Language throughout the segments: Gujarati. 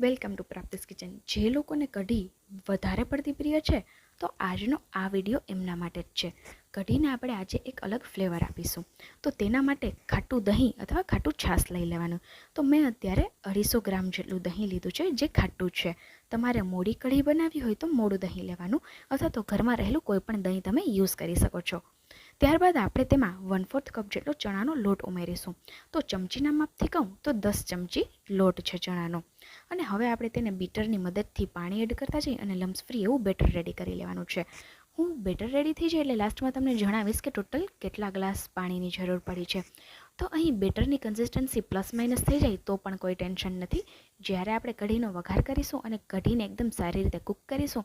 Welcome to પ્રાપ્તિસ kitchen. જે લોકોને કઢી વધારે પડતી પ્રિય છે, તો આજનો આ વીડિયો એમના માટે જ છે. કઢીને આપણે આજે એક અલગ ફ્લેવર આપીશું. તો તેના માટે ખાટું દહીં અથવા ખાટું છાશ લઈ લેવાનું. તો મેં અત્યારે અઢીસો ગ્રામ જેટલું દહીં લીધું છે, જે ખાટું છે. તમારે મોડી કઢી બનાવવી હોય તો મોડું દહીં લેવાનું, અથવા તો ઘરમાં રહેલું કોઈ પણ દહીં તમે યુઝ કરી શકો છો. ત્યારબાદ આપણે તેમાં વન ફોર્થ કપ જેટલો ચણાનો લોટ ઉમેરીશું. તો ચમચીના માપથી કહું તો દસ ચમચી લોટ છે ચણાનો. અને હવે આપણે તેને બીટરની મદદથી પાણી એડ કરતા જઈએ અને લમ્સ ફ્રી એવું બેટર રેડી કરી લેવાનું છે. હું બેટર રેડી થઈ જાય એટલે લાસ્ટમાં તમને જણાવીશ કે ટોટલ કેટલા ગ્લાસ પાણીની જરૂર પડી છે. તો અહીં બેટરની કન્સિસ્ટન્સી પ્લસ માઇનસ થઈ જાય તો પણ કોઈ ટેન્શન નથી. જ્યારે આપણે કઢીનો વઘાર કરીશું અને કઢીને એકદમ સારી રીતે કૂક કરીશું,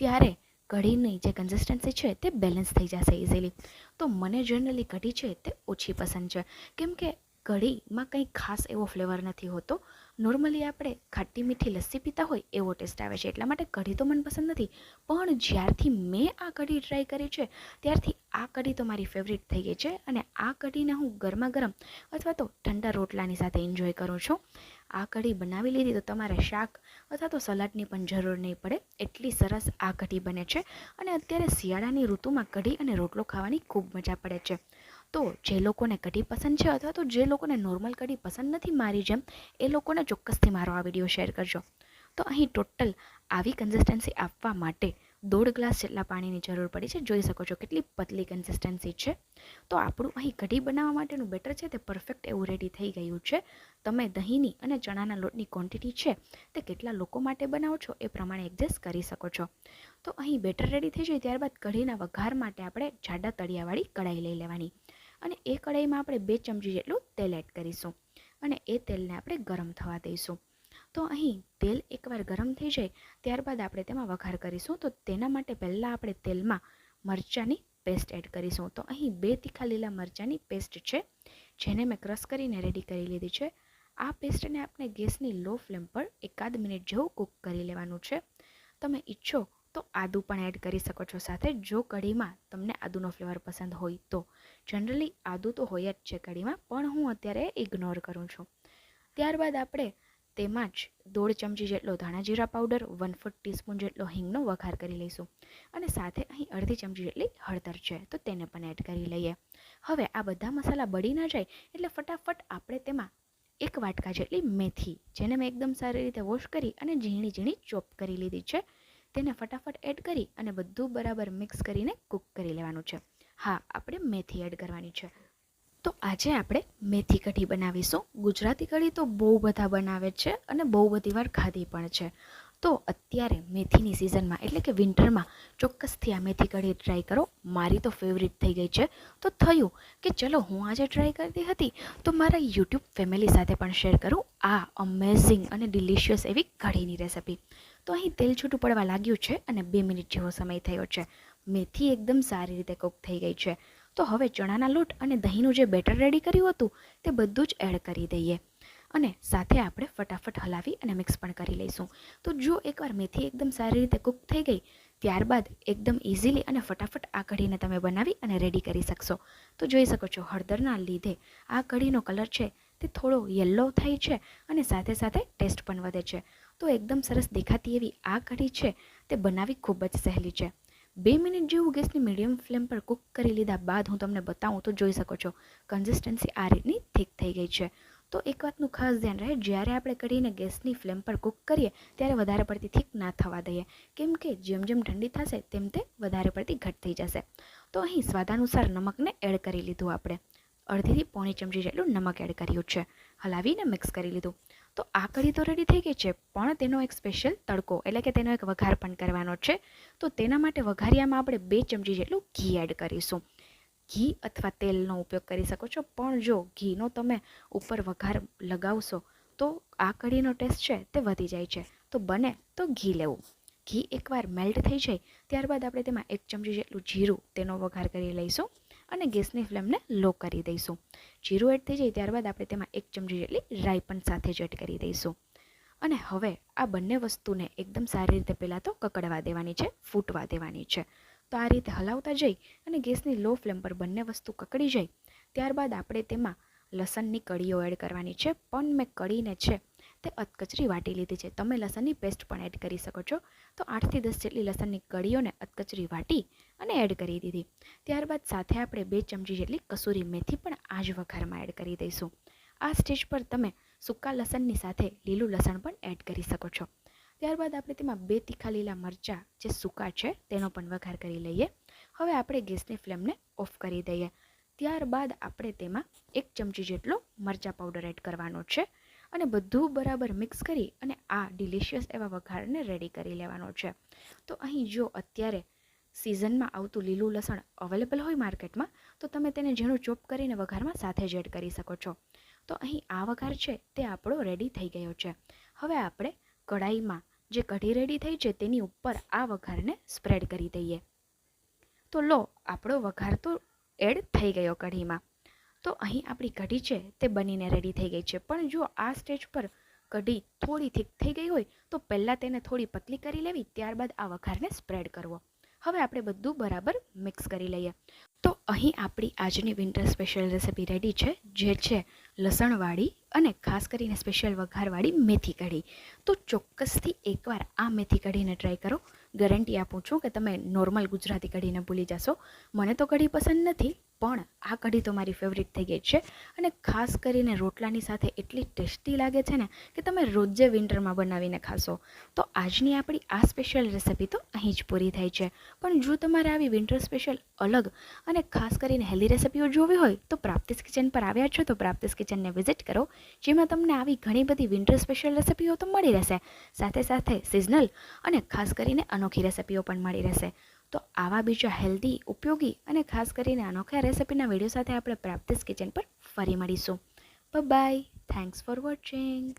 ત્યારે કઢીની જે કન્સિસ્ટન્સી છે તે બેલેન્સ થઈ જશે ઇઝીલી તો મને જનરલી કઢી છે તે ઓછી પસંદ છે. કેમ કે કઢીમાં કંઈ ખાસ એવો ફ્લેવર નથી હોતો. નોર્મલી આપણે ખાટી મીઠી લસ્સી પીતા હોય એવો ટેસ્ટ આવે છે. એટલા માટે કઢી તો મને પસંદ નથી. પણ જ્યારથી મેં આ કઢી ટ્રાય કરી છે, ત્યારથી આ કઢી તો મારી ફેવરિટ થઈ ગઈ છે અને આ કઢીને હું ગરમા ગરમ અથવા તો ઠંડા રોટલાની સાથે એન્જોય કરું છું. આ કઢી બનાવી લીધી તો તમારે શાક અથવા તો સલાડની પણ જરૂર નહીં પડે. એટલી સરસ આ કઢી બને છે અને અત્યારે શિયાળાની ઋતુમાં કઢી અને રોટલો ખાવાની ખૂબ મજા પડે છે. તો જે લોકોને કઢી પસંદ છે અથવા તો જે લોકોને નોર્મલ કઢી પસંદ નથી મારી જેમ, એ લોકોને ચોક્કસથી મારો આ વીડિયો શેર કરજો. તો અહીં ટોટલ આવી કન્સિસ્ટન્સી આપવા માટે દોઢ ગ્લાસ જેટલા પાણીની જરૂર પડી છે. જોઈ શકો છો કેટલી પતલી કન્સિસ્ટન્સી છે. તો આપણું અહીં કઢી બનાવવા માટેનું બેટર છે. તે પરફેક્ટ એવું રેડી થઈ ગયું છે. તમે દહીંની અને ચણાના લોટની ક્વોન્ટિટી છે તે કેટલા લોકો માટે બનાવો છો એ પ્રમાણે એડજસ્ટ કરી શકો છો. તો અહીં બેટર રેડી થઈ જાય ત્યારબાદ કઢીના વઘાર માટે આપણે જાડા તળિયાવાળી કઢાઈ લઈ લેવાની. અને એ કઢાઈમાં આપણે બે ચમચી જેટલું તેલ એડ કરીશું. અને એ તેલને આપણે ગરમ થવા દઈશું. તો અહીં તેલ એકવાર ગરમ થઈ જાય, ત્યારબાદ આપણે તેમાં વઘાર કરીશું. તો તેના માટે પહેલાં આપણે તેલમાં મરચાંની પેસ્ટ એડ કરીશું. તો અહીં બે તીખા લીલા મરચાંની પેસ્ટ છે, જેને મેં ક્રશ કરીને રેડી કરી લીધી છે. આ પેસ્ટને આપણે ગેસની લો ફ્લેમ પર એકાદ મિનિટ જેવું કૂક કરી લેવાનું છે. તમે ઈચ્છો તો આદું પણ એડ કરી શકો છો. સાથે જો કઢીમાં તમને આદુનો ફ્લેવર પસંદ હોય તો. જનરલી આદું તો હોય જ છે કઢીમાં, પણ હું અત્યારે ઇગ્નોર કરું છું. ત્યારબાદ આપણે તેમાં જ દોઢ ચમચી જેટલો ધાણા જીરા પાવડર વન ફૂટ ટીસ્પૂન જેટલો હિંગનો વઘાર કરી લઈશું. અને સાથે અહીં અડધી ચમચી જેટલી હળદર છે, તો તેને પણ એડ કરી લઈએ. હવે આ બધા મસાલા બળી ના જાય, એટલે ફટાફટ આપણે તેમાં એક વાટકા જેટલી મેથી, જેને મેં એકદમ સારી રીતે વોશ કરી અને ઝીણી ઝીણી ચોપ કરી લીધી છે, તેને ફટાફટ એડ કરી અને બધું બરાબર મિક્સ કરીને કૂક કરી લેવાનું છે. હા, આપણે મેથી એડ કરવાની છે. તો આજે આપણે મેથી કઢી બનાવીશું. ગુજરાતી કઢી તો બહુ બધા બનાવે છે અને બહુ બધી વાર ખાધી પણ છે. તો અત્યારે મેથીની સિઝનમાં એટલે કે વિન્ટરમાં ચોક્કસથી આ મેથી કઢી ટ્રાય કરો. મારી તો ફેવરિટ થઈ ગઈ છે. તો થયું કે ચલો હું આજે ટ્રાય કરતી હતી તો મારા યુટ્યુબ ફેમિલી સાથે પણ શેર કરું આ અમેઝિંગ અને ડિલિશિયસ એવી કઢીની રેસિપી તો અહીં તેલ છૂટું પડવા લાગ્યું છે અને બે મિનિટ જેવો સમય થયો છે. મેથી એકદમ સારી રીતે કૂક થઈ ગઈ છે. તો હવે ચણાના લોટ અને દહીંનું જે બેટર રેડી કર્યું હતું, તે બધું જ એડ કરી દઈએ. અને સાથે આપણે ફટાફટ હલાવી અને મિક્સ પણ કરી લઈશું. તો જો એકવાર મેથી એકદમ સારી રીતે કૂક થઈ ગઈ, ત્યારબાદ એકદમ ઇઝીલી અને ફટાફટ આ કઢીને તમે બનાવી અને રેડી કરી શકશો. તો જોઈ શકો છો, હળદરના લીધે આ કઢીનો કલર છે, તે થોડો યલો થાય છે અને સાથે સાથે ટેસ્ટ પણ વધે છે. તો એકદમ સરસ દેખાતી એવી આ કઢી છે, તે બનાવી ખૂબ જ સહેલી છે. બે મિનિટ જેવું ગેસની મીડિયમ ફ્લેમ પર કૂક કરી લીધા બાદ હું તમને બતાવું તો જોઈ શકો છો, કન્સિસ્ટન્સી આ રીતની થીક થઈ ગઈ છે. તો એક વાતનું ખાસ ધ્યાન રહે, જ્યારે આપણે કઢીને ગેસની ફ્લેમ પર કૂક કરીએ, ત્યારે વધારે પડતી થીક ના થવા દઈએ. કેમ કે જેમ જેમ ઠંડી થશે, તેમ તે વધારે પડતી ઘટ થઈ જશે. તો અહીં સ્વાદાનુસાર નમકને એડ કરી લીધું આપણે. અડધીથી પોણી ચમચી જેટલું નમક એડ કર્યું છે. હલાવીને મિક્સ કરી લીધું. તો આ કઢી તો રેડી થઈ ગઈ છે, પણ તેનો એક સ્પેશિયલ તડકો, એટલે કે તેનો એક વઘાર પણ કરવાનો છે. તો તેના માટે વઘારિયામાં આપણે બે ચમચી જેટલું ઘી એડ કરીશું. ઘી અથવા તેલનો ઉપયોગ કરી શકો છો, પણ જો ઘીનો તમે ઉપર વઘાર લગાવશો, તો આ કઢીનો ટેસ્ટ છે તે વધી જાય છે. તો બને તો ઘી લેવું. ઘી એકવાર મેલ્ટ થઈ જાય, ત્યારબાદ આપણે તેમાં એક ચમચી જેટલું જીરું તેનો વઘાર કરી લઈશું. અને ગેસની ફ્લેમને લો કરી દઈશું. જીરું એડ થઈ જાય ત્યારબાદ આપણે તેમાં એક ચમચી જેટલી રાઈ પણ સાથે જ એડ કરી દઈશું. અને હવે આ બંને વસ્તુને એકદમ સારી રીતે પહેલાં તો કકડવા દેવાની છે, ફૂટવા દેવાની છે. તો આ રીતે હલાવતા જઈ અને ગેસની લો ફ્લેમ પર બંને વસ્તુ કકડી જાય, ત્યારબાદ આપણે તેમાં લસણની કળીઓ એડ કરવાની છે. પણ મેં કઢીને છે તે અધકચરી વાટી લીધી છે. તમે લસણની પેસ્ટ પણ એડ કરી શકો છો. તો આઠથી દસ જેટલી લસણની કળીઓને અધકચરી વાટી અને એડ કરી દીધી. ત્યારબાદ સાથે આપણે બે ચમચી જેટલી કસૂરી મેથી પણ આ જ વઘારમાં એડ કરી દઈશું. આ સ્ટેજ પર તમે સૂકા લસણની સાથે લીલું લસણ પણ એડ કરી શકો છો. ત્યારબાદ આપણે તેમાં બે તીખા લીલા મરચાં જે સૂકા છે તેનો પણ વઘાર કરી લઈએ. હવે આપણે ગેસની ફ્લેમને ઓફ કરી દઈએ. ત્યારબાદ આપણે તેમાં એક ચમચી જેટલો મરચાં પાવડર એડ કરવાનો છે અને બધું બરાબર મિક્સ કરી અને આ ડિલિશિયસ એવા વઘારને રેડી કરી લેવાનો છે. તો અહીં જો અત્યારે સિઝનમાં આવતું લીલું લસણ અવેલેબલ હોય માર્કેટમાં, તો તમે તેને ઝીણું ચોપ કરીને વઘારમાં સાથે જ એડ કરી શકો છો. તો અહીં આ વઘાર છે, તે આપણો રેડી થઈ ગયો છે. હવે આપણે કઢાઈમાં જે કઢી રેડી થઈ છે, તેની ઉપર આ વઘારને સ્પ્રેડ કરી દઈએ. તો લો, આપણો વઘાર તો એડ થઈ ગયો કઢીમાં. તો અહીં આપણી કઢી છે, તે બનીને રેડી થઈ ગઈ છે. પણ જો આ સ્ટેજ પર કઢી થોડી થીક થઈ ગઈ હોય, તો પહેલાં તેને થોડી પતલી કરી લેવી, ત્યારબાદ આ વઘારને સ્પ્રેડ કરવો. હવે આપણે બધું બરાબર મિક્સ કરી લઈએ. તો અહીં આપણી આજની વિન્ટર સ્પેશિયલ રેસિપી રેડી છે, જે છે લસણવાળી અને ખાસ કરીને સ્પેશિયલ વઘારવાળી મેથી કઢી. તો ચોક્કસથી એકવાર આ મેથી કઢીને ટ્રાય કરો. ગેરંટી આપું છું કે તમે નોર્મલ ગુજરાતી કઢીને ભૂલી જશો. મને તો કઢી પસંદ નથી પણ આ કઢી તો મારી ફેવરિટ થઈ ગઈ છે. અને ખાસ કરીને રોટલાની સાથે એટલી ટેસ્ટી લાગે છે ને કે તમે રોજે વિન્ટરમાં બનાવીને ખાશો. તો આજની આપણી આ સ્પેશિયલ રેસિપી તો અહીં જ પૂરી થાય છે. પણ જો તમારે આવી વિન્ટર સ્પેશિયલ અલગ અને ખાસ કરીને હેલ્ધી રેસિપીઓ જોવી હોય તો પ્રાપ્તિસ કિચન પર આવ્યા છો તો પ્રાપ્તિસ કિચનને વિઝિટ કરો. જેમાં તમને આવી ઘણી બધી વિન્ટર સ્પેશિયલ રેસિપીઓ તો મળી રહેશે. સાથે સાથે સિઝનલ અને ખાસ કરીને અનોખી રેસિપીઓ પણ મળી રહેશે. તો આવા બીજા હેલ્ધી ઉપયોગી અને ખાસ કરીને અનોખા રેસિપીના વીડિયો સાથે આપણે પ્રાપ્તિસ કિચન પર ફરી મળીશું. By thanks for watching